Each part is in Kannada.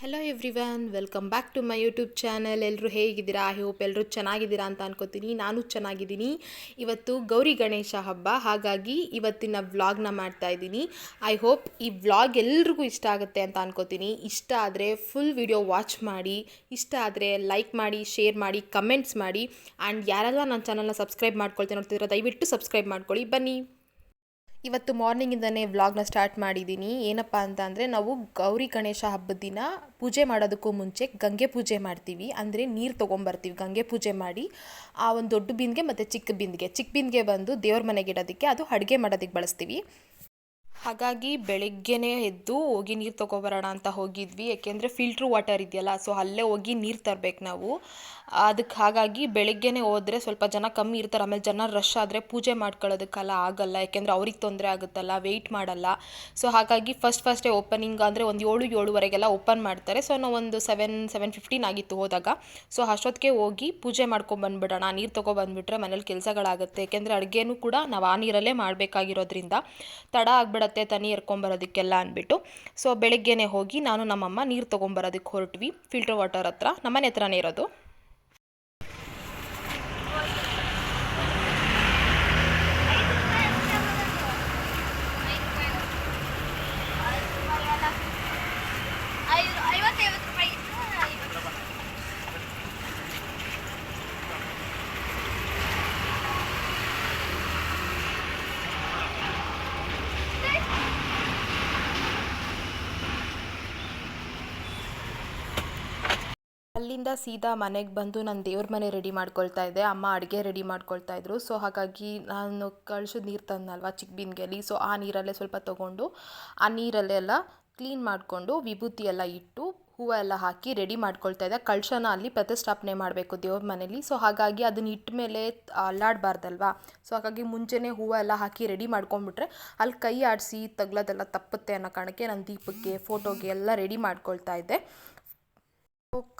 Hello everyone welcome back to my YouTube channel ಎಲ್ಲರೂ ಹೇಗಿದ್ದೀರಾ? ಐ ಹೋಪ್ ಎಲ್ಲರೂ ಚೆನ್ನಾಗಿದ್ದೀರಾ ಅಂತ ಅನ್ಕೋತೀನಿ. ನಾನು ಚೆನ್ನಾಗಿದ್ದೀನಿ. ಇವತ್ತು ಗೌರಿ ಗಣೇಶ ಹಬ್ಬ. ಹಾಗಾಗಿ ಇವತ್ತಿನ ವ್ಲಾಗ್ನ ಮಾಡ್ತಾ ಇದ್ದೀನಿ. ಐ ಹೋಪ್ ಈ ವ್ಲಾಗ್ ಎಲ್ರಿಗೂ ಇಷ್ಟ ಆಗುತ್ತೆ ಅಂತ ಅನ್ಕೋತೀನಿ. ಇಷ್ಟ ಆದರೆ ಫುಲ್ ವಿಡಿಯೋ ವಾಚ್ ಮಾಡಿ, ಇಷ್ಟ ಆದರೆ ಲೈಕ್ ಮಾಡಿ ಶೇರ್ ಮಾಡಿ ಕಮೆಂಟ್ಸ್ ಮಾಡಿ. ಆ್ಯಂಡ್ ಯಾರೆಲ್ಲ ನನ್ನ ಚಾನಲ್ನ ಸಬ್ಸ್ಕ್ರೈಬ್ ಮಾಡ್ಕೊಳ್ತೀನಿ ನೋಡ್ತಿದ್ರೆ ದಯವಿಟ್ಟು ಸಬ್ಸ್ಕ್ರೈಬ್ ಮಾಡ್ಕೊಳ್ಳಿ. ಬನ್ನಿ. ಇವತ್ತು ಮಾರ್ನಿಂಗಿಂದನೇ ವ್ಲಾಗ್ನ ಸ್ಟಾರ್ಟ್ ಮಾಡಿದ್ದೀನಿ. ಏನಪ್ಪ ಅಂತ ಅಂದರೆ ನಾವು ಗೌರಿ ಗಣೇಶ ಹಬ್ಬದ ದಿನ ಪೂಜೆ ಮಾಡೋದಕ್ಕೂ ಮುಂಚೆ ಗಂಗೆ ಪೂಜೆ ಮಾಡ್ತೀವಿ. ಅಂದರೆ ನೀರು ತೊಗೊಂಬರ್ತೀವಿ, ಗಂಗೆ ಪೂಜೆ ಮಾಡಿ. ಆ ಒಂದು ದೊಡ್ಡ ಬಿಂದಿಗೆ ಮತ್ತು ಚಿಕ್ಕ ಬಿಂದಿಗೆ. ಚಿಕ್ಕ ಬಿಂದಿಗೆ ಬಂದು ದೇವ್ರ ಮನೆಗೆ ಇಡೋದಕ್ಕೆ, ಅದು ಅಡುಗೆ ಮಾಡೋದಕ್ಕೆ ಬಳಸ್ತೀವಿ. ಹಾಗಾಗಿ ಬೆಳಗ್ಗೆನೇ ಎದ್ದು ಹೋಗಿ ನೀರು ತೊಗೊಬರೋಣ ಅಂತ ಹೋಗಿದ್ವಿ. ಯಾಕೆಂದರೆ ಫಿಲ್ಟ್ರ್ ವಾಟರ್ ಇದೆಯಲ್ಲ ಸೊ ಅಲ್ಲೇ ಹೋಗಿ ನೀರು ತರ್ಬೇಕು ನಾವು. ಅದಕ್ಕೆ ಹಾಗಾಗಿ ಬೆಳಗ್ಗೆನೇ ಹೋದರೆ ಸ್ವಲ್ಪ ಜನ ಕಮ್ಮಿ ಇರ್ತಾರೆ. ಆಮೇಲೆ ಜನ ರಶ್ ಆದರೆ ಪೂಜೆ ಮಾಡ್ಕೊಳ್ಳೋದಕ್ಕೆಲ್ಲ ಆಗಲ್ಲ. ಯಾಕೆಂದರೆ ಅವ್ರಿಗೆ ತೊಂದರೆ ಆಗುತ್ತಲ್ಲ ವೆಯ್ಟ್ ಮಾಡಲ್ಲ. ಸೊ ಹಾಗಾಗಿ ಫಸ್ಟ್ ಫಸ್ಟೇ ಓಪನಿಂಗ್ ಅಂದರೆ ಒಂದು ಏಳು, ಏಳುವರೆಗೆಲ್ಲ ಓಪನ್ ಮಾಡ್ತಾರೆ. ಸೊ ನಾವು ಒಂದು ಸೆವೆನ್ ಸೆವೆನ್ ಫಿಫ್ಟೀನ್ ಆಗಿತ್ತು ಹೋದಾಗ. ಸೊ ಅಷ್ಟೊತ್ತಿಗೆ ಹೋಗಿ ಪೂಜೆ ಮಾಡ್ಕೊಂಬಂದ್ಬಿಡೋಣ ನೀರು ತೊಗೊಬಂದ್ಬಿಟ್ರೆ ಮನೇಲಿ ಕೆಲಸಗಳಾಗುತ್ತೆ. ಯಾಕೆಂದರೆ ಅಡುಗೆನೂ ಕೂಡ ನಾವು ಆ ನೀರಲ್ಲೇ ಮಾಡಬೇಕಾಗಿರೋದ್ರಿಂದ ತಡ ಆಗಿಬಿಡತ್ತೆ ತನಿ ಎರ್ಕೊಂಬರೋದಕ್ಕೆಲ್ಲ ಅಂದ್ಬಿಟ್ಟು. ಸೊ ಬೆಳಗ್ಗೆನೇ ಹೋಗಿ ನಾನು ನಮ್ಮಮ್ಮ ನೀರು ತೊಗೊಂಬರೋದಕ್ಕೆ ಹೊರಟ್ವಿ. ಫಿಲ್ಟರ್ ವಾಟರ್ ಹತ್ರ. ನಮ್ಮನೆ ಹತ್ರನೇ ಇರೋದು. ಅಲ್ಲಿಂದ ಸೀದಾ ಮನೆಗೆ ಬಂದು ನಾನು ದೇವ್ರ ಮನೆ ರೆಡಿ ಮಾಡ್ಕೊಳ್ತಾ ಇದ್ದೆ. ಅಮ್ಮ ಅಡುಗೆ ರೆಡಿ ಮಾಡ್ಕೊಳ್ತಾ ಇದ್ರು. ಸೊ ಹಾಗಾಗಿ ನಾನು ಕಳ್ಸಿದ ನೀರು ತಂದಲ್ವ ಚಿಕ್ಕ ಬಿಂದಿಗೆಲಿ ಸೊ ಆ ನೀರಲ್ಲೇ ಸ್ವಲ್ಪ ತೊಗೊಂಡು, ಆ ನೀರಲ್ಲೆಲ್ಲ ಕ್ಲೀನ್ ಮಾಡಿಕೊಂಡು ವಿಭೂತಿ ಎಲ್ಲ ಇಟ್ಟು ಹೂವು ಎಲ್ಲ ಹಾಕಿ ರೆಡಿ ಮಾಡ್ಕೊಳ್ತಾ ಇದ್ದೆ. ಕಳಶನ ಅಲ್ಲಿ ಪ್ರತಿಷ್ಠಾಪನೆ ಮಾಡಬೇಕು ದೇವ್ರ ಮನೇಲಿ. ಸೊ ಹಾಗಾಗಿ ಅದನ್ನ ಇಟ್ಟ ಮೇಲೆ ಅಲ್ಲಾಡಬಾರ್ದಲ್ವಾ? ಸೊ ಹಾಗಾಗಿ ಮುಂಚೆನೇ ಹೂವು ಎಲ್ಲ ಹಾಕಿ ರೆಡಿ ಮಾಡ್ಕೊಂಡ್ಬಿಟ್ರೆ ಅಲ್ಲಿ ಕೈ ಆಡಿಸಿ ತಗ್ಲೋದೆಲ್ಲ ತಪ್ಪುತ್ತೆ ಅನ್ನೋ ಕಾರಣಕ್ಕೆ ನಾನು ದೀಪಕ್ಕೆ ಫೋಟೋಗೆ ಎಲ್ಲ ರೆಡಿ ಮಾಡ್ಕೊಳ್ತಾ ಇದ್ದೆ.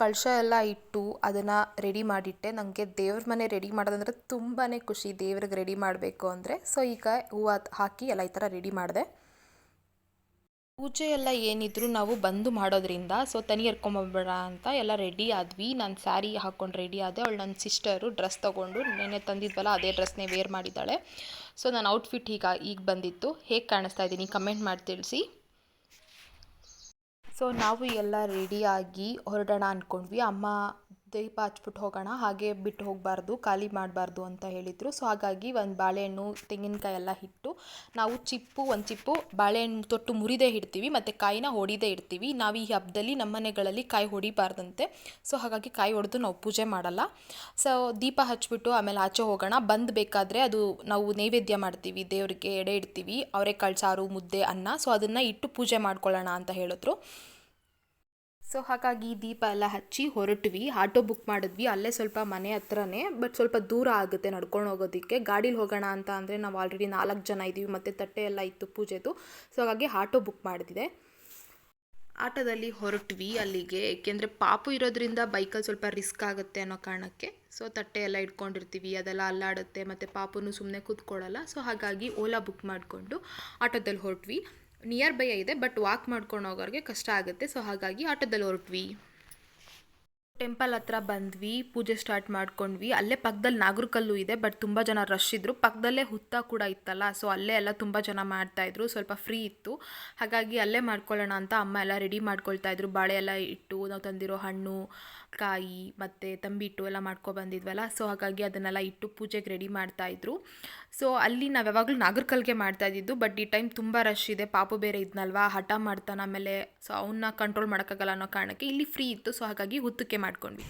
ಕಳಶ ಎಲ್ಲ ಇಟ್ಟು ಅದನ್ನು ರೆಡಿ ಮಾಡಿಟ್ಟೆ. ನನಗೆ ದೇವ್ರ ಮನೆ ರೆಡಿ ಮಾಡೋದಂದ್ರೆ ತುಂಬಾ ಖುಷಿ ದೇವ್ರಿಗೆ ರೆಡಿ ಮಾಡಬೇಕು ಅಂದರೆ. ಸೊ ಈಗ ಹೂವು ಹಾಕಿ ಎಲ್ಲ ಈ ಥರ ರೆಡಿ ಮಾಡಿದೆ. ಪೂಜೆ ಎಲ್ಲ ಏನಿದ್ರು ನಾವು ಬಂದು ಮಾಡೋದ್ರಿಂದ ಸೊ ತನಿ ಎರ್ಕೊಂಬಬೇಡ ಅಂತ ಎಲ್ಲ ರೆಡಿ ಆದ್ವಿ. ನಾನು ಸ್ಯಾರಿ ಹಾಕ್ಕೊಂಡು ರೆಡಿ ಆದೆ. ಅವಳು ನನ್ನ ಸಿಸ್ಟರು ಡ್ರೆಸ್ ತೊಗೊಂಡು ನೆನೆ ತಂದಿದ್ವಲ್ಲ, ಅದೇ ಡ್ರೆಸ್ನೇ ವೇರ್ ಮಾಡಿದ್ದಾಳೆ. ಸೊ ನನ್ನ ಔಟ್ಫಿಟ್ ಈಗ ಈಗ ಬಂದಿತ್ತು. ಹೇಗೆ ಕಾಣಿಸ್ತಾ ಇದ್ದೀನಿ ಕಮೆಂಟ್ ಮಾಡಿ ತಿಳಿಸಿ. ಸೊ ನಾವು ಎಲ್ಲ ರೆಡಿಯಾಗಿ ಹೊರಡೋಣ ಅಂದ್ಕೊಂಡ್ವಿ ಅಮ್ಮ ದೀಪ ಹಚ್ಬಿಟ್ಟು ಹೋಗೋಣ, ಹಾಗೆ ಬಿಟ್ಟು ಹೋಗಬಾರ್ದು, ಖಾಲಿ ಮಾಡಬಾರ್ದು ಅಂತ ಹೇಳಿದರು. ಸೊ ಹಾಗಾಗಿ ಒಂದು ಬಾಳೆಹಣ್ಣು, ತೆಂಗಿನಕಾಯಿ ಎಲ್ಲ ಇಟ್ಟು ನಾವು ಚಿಪ್ಪು, ಒಂದು ಚಿಪ್ಪು ಬಾಳೆಹಣ್ಣು ತೊಟ್ಟು ಮುರಿದೇ ಇಡ್ತೀವಿ, ಮತ್ತು ಕಾಯಿನ ಹೊಡಿದೇ ಇಡ್ತೀವಿ. ನಾವು ಈ ಹಬ್ಬದಲ್ಲಿ ನಮ್ಮ ಮನೆಗಳಲ್ಲಿ ಕಾಯಿ ಹೊಡಿಬಾರ್ದಂತೆ. ಸೊ ಹಾಗಾಗಿ ಕಾಯಿ ಹೊಡೆದು ನಾವು ಪೂಜೆ ಮಾಡಲ್ಲ. ಸೊ ದೀಪ ಹಚ್ಬಿಟ್ಟು ಆಮೇಲೆ ಆಚೆ ಹೋಗೋಣ. ಬಂದು ಬೇಕಾದರೆ ಅದು ನಾವು ನೈವೇದ್ಯ ಮಾಡ್ತೀವಿ, ದೇವರಿಗೆ ಎಡೆ ಇಡ್ತೀವಿ. ಅವರೆಕಾಳು ಸಾರು, ಮುದ್ದೆ, ಅನ್ನ. ಸೊ ಅದನ್ನು ಇಟ್ಟು ಪೂಜೆ ಮಾಡ್ಕೊಳ್ಳೋಣ ಅಂತ ಹೇಳಿದ್ರು. ಸೊ ಹಾಗಾಗಿ ದೀಪ ಎಲ್ಲ ಹಚ್ಚಿ ಹೊರಟ್ವಿ. ಆಟೋ ಬುಕ್ ಮಾಡಿದ್ವಿ. ಅಲ್ಲೇ ಸ್ವಲ್ಪ ಮನೆ ಹತ್ರನೇ ಬಟ್ ಸ್ವಲ್ಪ ದೂರ ಆಗುತ್ತೆ ನಡ್ಕೊಂಡು ಹೋಗೋದಕ್ಕೆ. ಗಾಡೀಲಿ ಹೋಗೋಣ ಅಂತ ಅಂದರೆ ನಾವು ಆಲ್ರೆಡಿ ನಾಲ್ಕು ಜನ ಇದ್ದೀವಿ ಮತ್ತು ತಟ್ಟೆ ಎಲ್ಲ ಇತ್ತು ಪೂಜೆದು. ಸೊ ಹಾಗಾಗಿ ಆಟೋ ಬುಕ್ ಮಾಡಿದೆ. ಆಟೋದಲ್ಲಿ ಹೊರಟ್ವಿ ಅಲ್ಲಿಗೆ. ಏಕೆಂದರೆ ಪಾಪು ಇರೋದ್ರಿಂದ ಬೈಕಲ್ಲಿ ಸ್ವಲ್ಪ ರಿಸ್ಕ್ ಆಗುತ್ತೆ ಅನ್ನೋ ಕಾರಣಕ್ಕೆ. ಸೊ ತಟ್ಟೆ ಎಲ್ಲ ಇಟ್ಕೊಂಡಿರ್ತೀವಿ, ಅದೆಲ್ಲ ಅಲ್ಲಾಡುತ್ತೆ, ಮತ್ತು ಪಾಪುನು ಸುಮ್ಮನೆ ಕೂತ್ಕೊಳ್ಳಲ್ಲ. ಸೊ ಹಾಗಾಗಿ ಓಲಾ ಬುಕ್ ಮಾಡಿಕೊಂಡು ಆಟೋದಲ್ಲಿ ಹೊರಟ್ವಿ. ನಿಯರ್ ಬೈ ಇದೆ ಬಟ್ ವಾಕ್ ಮಾಡ್ಕೊಂಡು ಹೋಗೋರಿಗೆ ಕಷ್ಟ ಆಗುತ್ತೆ. ಸೊ ಹಾಗಾಗಿ ಆಟೋದಲ್ಲಿ ಹೊರಟ್ವಿ. ಟೆಂಪಲ್ ಹತ್ರ ಬಂದ್ವಿ, ಪೂಜೆ ಸ್ಟಾರ್ಟ್ ಮಾಡ್ಕೊಂಡ್ವಿ. ಅಲ್ಲೇ ಪಕ್ಕದಲ್ಲಿ ನಾಗರಕಲ್ಲು ಇದೆ ಬಟ್ ತುಂಬ ಜನ ರಶ್ ಇದ್ದರು ಪಕ್ಕದಲ್ಲೇ ಹುತ್ತ ಕೂಡ ಇತ್ತಲ್ಲ ಸೊ ಅಲ್ಲೇ ಎಲ್ಲ ತುಂಬ ಜನ ಮಾಡ್ತಾಯಿದ್ರು ಸ್ವಲ್ಪ ಫ್ರೀ ಇತ್ತು. ಹಾಗಾಗಿ ಅಲ್ಲೇ ಮಾಡ್ಕೊಳ್ಳೋಣ ಅಂತ ಅಮ್ಮ ಎಲ್ಲ ರೆಡಿ ಮಾಡ್ಕೊಳ್ತಾ ಇದ್ರು. ಬಾಳೆ ಎಲ್ಲ ಇಟ್ಟು, ನಾವು ತಂದಿರೋ ಹಣ್ಣು, ಕಾಯಿ ಮತ್ತು ತಂಬಿಟ್ಟು ಎಲ್ಲ ಮಾಡ್ಕೊ ಬಂದಿದ್ವಲ್ಲ ಸೊ ಹಾಗಾಗಿ ಅದನ್ನೆಲ್ಲ ಇಟ್ಟು ಪೂಜೆಗೆ ರೆಡಿ ಮಾಡ್ತಾಯಿದ್ರು ಸೊ ಅಲ್ಲಿ ನಾವು ಯಾವಾಗಲೂ ನಾಗರಕಲ್ಗೆ ಮಾಡ್ತಾ ಇದ್ದಿದ್ದು ಬಟ್ ಈ ಟೈಮ್ ತುಂಬ ರಶ್ ಇದೆ. ಪಾಪು ಬೇರೆ ಇದ್ನಲ್ವಾ, ಹಠ ಮಾಡ್ತಾನೆ ಆಮೇಲೆ ಸೊ ಅವನ್ನ ಕಂಟ್ರೋಲ್ ಮಾಡೋಕ್ಕಾಗಲ್ಲ ಅನ್ನೋ ಕಾರಣಕ್ಕೆ ಇಲ್ಲಿ ಫ್ರೀ ಇತ್ತು. ಸೊ ಹಾಗಾಗಿ ಹುತ್ತಕ್ಕೆ ಮಾಡ್ಕೊಂಡ್ವಿ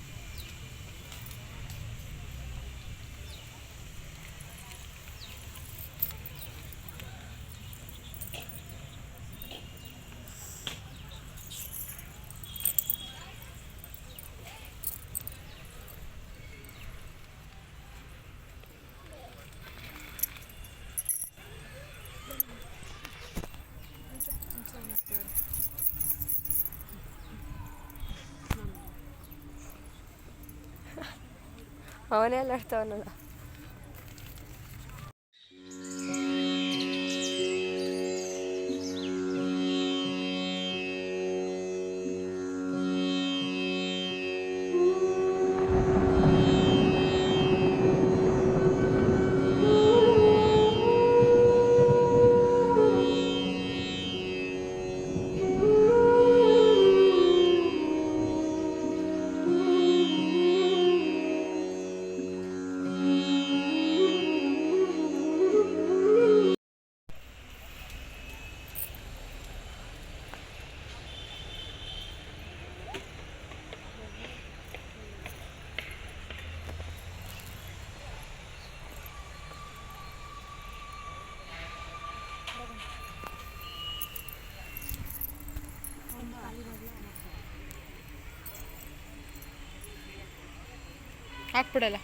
ಅವನೇ ಎಲ್ಲ ಆಡ್ತಾವನಲ್ಲ ಹಾಕ್ಬಿಡಲ್ಲ.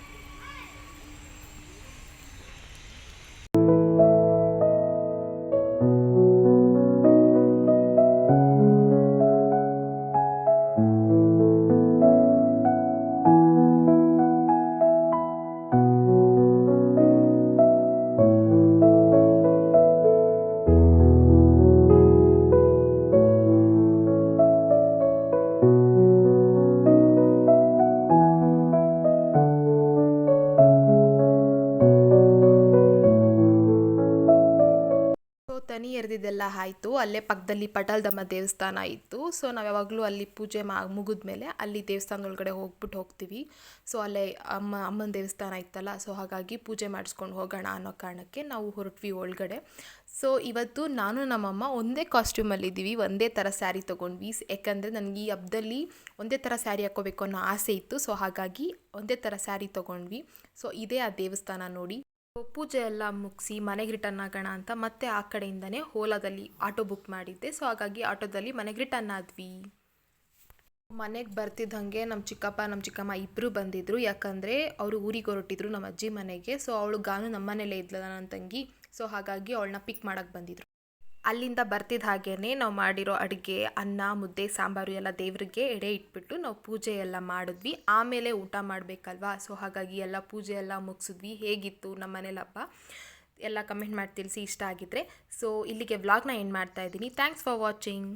ಎರೆದಿದ್ದೆಲ್ಲ ಆಯಿತು. ಅಲ್ಲೇ ಪಕ್ಕದಲ್ಲಿ ಪಟಲ್ದಮ್ಮ ದೇವಸ್ಥಾನ ಇತ್ತು. ಸೊ ನಾವು ಯಾವಾಗಲೂ ಅಲ್ಲಿ ಪೂಜೆ ಮಾ ಮುಗಿದ್ಮೇಲೆ ಅಲ್ಲಿ ದೇವಸ್ಥಾನದೊಳಗಡೆ ಹೋಗ್ಬಿಟ್ಟು ಹೋಗ್ತೀವಿ. ಸೊ ಅಲ್ಲೇ ಅಮ್ಮ, ಅಮ್ಮನ ದೇವಸ್ಥಾನ ಇತ್ತಲ್ಲ ಸೊ ಹಾಗಾಗಿ ಪೂಜೆ ಮಾಡಿಸ್ಕೊಂಡು ಹೋಗೋಣ ಅನ್ನೋ ಕಾರಣಕ್ಕೆ ನಾವು ಹೊರಟ್ವಿ ಒಳಗಡೆ. ಸೊ ಇವತ್ತು ನಾನು, ನಮ್ಮಮ್ಮ ಒಂದೇ ಕಾಸ್ಟ್ಯೂಮಲ್ಲಿದ್ದೀವಿ ಒಂದೇ ಥರ ಸ್ಯಾರಿ ತೊಗೊಂಡ್ವಿ. ಯಾಕಂದರೆ ನನಗೆ ಈ ಹಬ್ಬದಲ್ಲಿ ಒಂದೇ ಥರ ಸ್ಯಾರಿ ಹಾಕೋಬೇಕು ಅನ್ನೋ ಆಸೆ ಇತ್ತು. ಸೊ ಹಾಗಾಗಿ ಒಂದೇ ಥರ ಸ್ಯಾರಿ ತೊಗೊಂಡ್ವಿ. ಸೊ ಇದೇ ಆ ದೇವಸ್ಥಾನ ನೋಡಿ. ಪೂಜೆ ಎಲ್ಲ ಮುಗಿಸಿ ಮನೆಗೆ ರಿಟರ್ನ್ ಆಗೋಣ ಅಂತ ಮತ್ತೆ ಆ ಕಡೆಯಿಂದನೇ ಓಲಾದಲ್ಲಿ ಆಟೋ ಬುಕ್ ಮಾಡಿದ್ದೆ. ಸೊ ಹಾಗಾಗಿ ಆಟೋದಲ್ಲಿ ಮನೆಗೆ ರಿಟರ್ನ್ ಆದ್ವಿ. ಮನೆಗೆ ಬರ್ತಿದ್ದಂಗೆ ನಮ್ಮ ಚಿಕ್ಕಪ್ಪ, ನಮ್ಮ ಚಿಕ್ಕಮ್ಮ ಇಬ್ಬರು ಬಂದಿದ್ರು. ಯಾಕಂದರೆ ಅವರು ಊರಿಗೆ ಹೊರಟಿದ್ರು ನಮ್ಮ ಅಜ್ಜಿ ಮನೆಗೆ. ಸೊ ಅವಳು ಗಾನು ನಮ್ಮ ಮನೇಲೇ ಇದ್ಲಲ್ಲ ನನ್ನ ತಂಗಿ. ಸೊ ಹಾಗಾಗಿ ಅವಳನ್ನ ಪಿಕ್ ಮಾಡೋಕ್ಕೆ ಬಂದಿದ್ರು. ಅಲ್ಲಿಂದ ಬರ್ತಿದ್ದ ಹಾಗೇನೆ ನಾವು ಮಾಡಿರೋ ಅಡುಗೆ, ಅನ್ನ, ಮುದ್ದೆ, ಸಾಂಬಾರು ಎಲ್ಲ ದೇವರಿಗೆ ಎಡೆ ಇಟ್ಬಿಟ್ಟು ನಾವು ಪೂಜೆ ಎಲ್ಲ ಮಾಡಿದ್ವಿ. ಆಮೇಲೆ ಊಟ ಮಾಡಬೇಕಲ್ವಾ? ಸೊ ಹಾಗಾಗಿ ಎಲ್ಲ ಪೂಜೆ ಎಲ್ಲ ಮುಗಿಸಿದ್ವಿ. ಹೇಗಿತ್ತು ನಮ್ಮ ಮನೇಲಿ ಹಬ್ಬ ಎಲ್ಲ ಕಮೆಂಟ್ ಮಾಡಿ ತಿಳಿಸಿ ಇಷ್ಟ ಆಗಿದ್ರೆ. ಸೊ ಇಲ್ಲಿಗೆ ವ್ಲಾಗ್ನ ಎಂಡ್ ಮಾಡ್ತಾ ಇದ್ದೀನಿ. Thanks for watching